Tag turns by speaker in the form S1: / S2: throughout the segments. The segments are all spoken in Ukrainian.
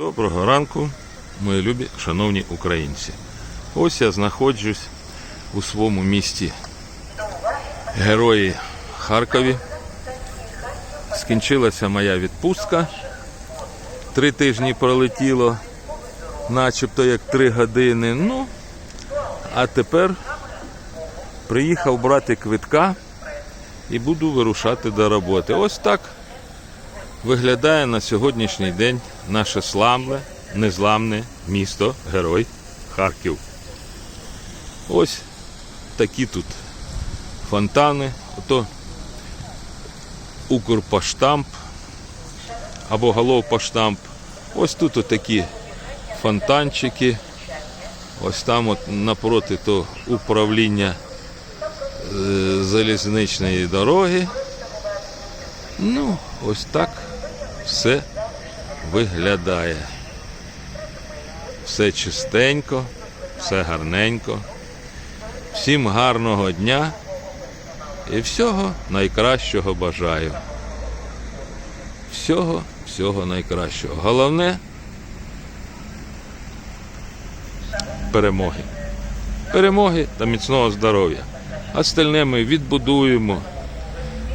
S1: Доброго ранку, мої любі шановні українці. Ось я знаходжусь у своєму місті Герої Харкові. Скінчилася моя відпустка. Три тижні пролетіло, начебто як три години. Ну, а тепер приїхав брати квитка і буду вирушати до роботи. Ось так виглядає на сьогоднішній день наше славне, незламне місто Герой Харків. Ось такі тут фонтани, ото Укрпоштамп або Головпоштамп. Ось тут отакі фонтанчики. Ось там от напроти то управління е, залізничної дороги. Ну, ось так все виглядає. Все чистенько, все гарненько. Всім гарного дня і всього найкращого бажаю. Всього, всього найкращого. Головне перемоги. Перемоги та міцного здоров'я. Остальне ми відбудуємо,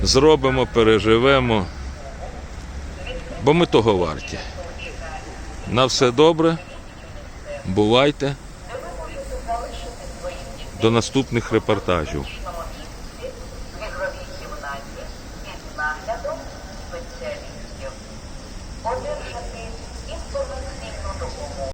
S1: зробимо, переживемо, бо ми того варті. На все добре. Бувайте. До наступних репортажів.